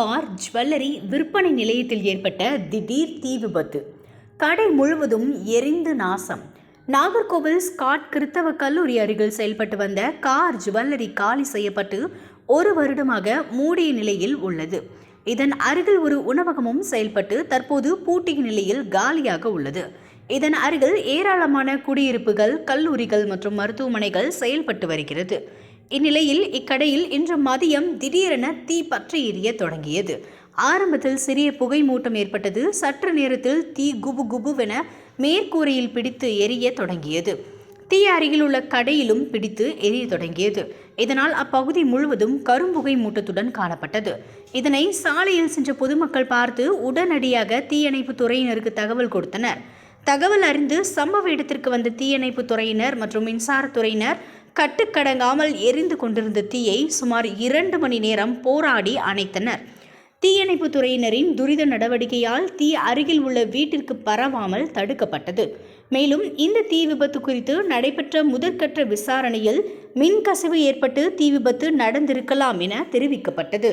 Car jewellery விற்பனை நிலையத்தில் ஏற்பட்ட திடீர் தீ விபத்து. கடை முழுவதும் எரிந்து நாசம். நாகர்கோவில் ஸ்காட் கிறித்தவ கல்லூரி அருகில் செயல்பட்டு வந்த கார் ஜுவல்லரி காலி செய்யப்பட்டு ஒரு வருடமாக மூடிய நிலையில் உள்ளது. இதன் அருகில் ஒரு உணவகமும் செயல்பட்டு தற்போது பூட்டிய நிலையில் காலியாக உள்ளது. இதன் அருகில் ஏராளமான குடியிருப்புகள் கல்லூரிகள் மற்றும் மருத்துவமனைகள் செயல்பட்டு வருகிறது. இந்நிலையில் இக்கடையில் இன்று மதியம் திடீரென தீ பற்றி எரிய தொடங்கியது. ஆரம்பத்தில் சிறிய புகை மூட்டம் ஏற்பட்டது. சற்று நேரத்தில் தீ குபு குபுவென மேற்கூரையில் பிடித்து எரிய தொடங்கியது. தீ அருகில் உள்ள கடையிலும் பிடித்து எரிய தொடங்கியது. இதனால் அப்பகுதி முழுவதும் கரும்புகை மூட்டத்துடன் காணப்பட்டது. இதனை சாலையில் சென்ற பொதுமக்கள் பார்த்து உடனடியாக தீயணைப்பு துறையினருக்கு தகவல் கொடுத்தனர். தகவல் அறிந்து சம்பவ இடத்திற்கு வந்த தீயணைப்பு துறையினர் மற்றும் மின்சாரத்துறையினர் கட்டுக்கடங்காமல் எரிந்து கொண்டிருந்த தீயை சுமார் இரண்டு மணி நேரம் போராடி அணைத்தனர். தீயணைப்பு துறையினரின் துரித நடவடிக்கையால் தீ அருகில் உள்ள வீட்டிற்கு பரவாமல் தடுக்கப்பட்டது. மேலும் இந்த தீ விபத்து குறித்து நடைபெற்ற முதற்கட்ட விசாரணையில் மின்கசிவு ஏற்பட்டு தீ விபத்து நடந்திருக்கலாம் என தெரிவிக்கப்பட்டது.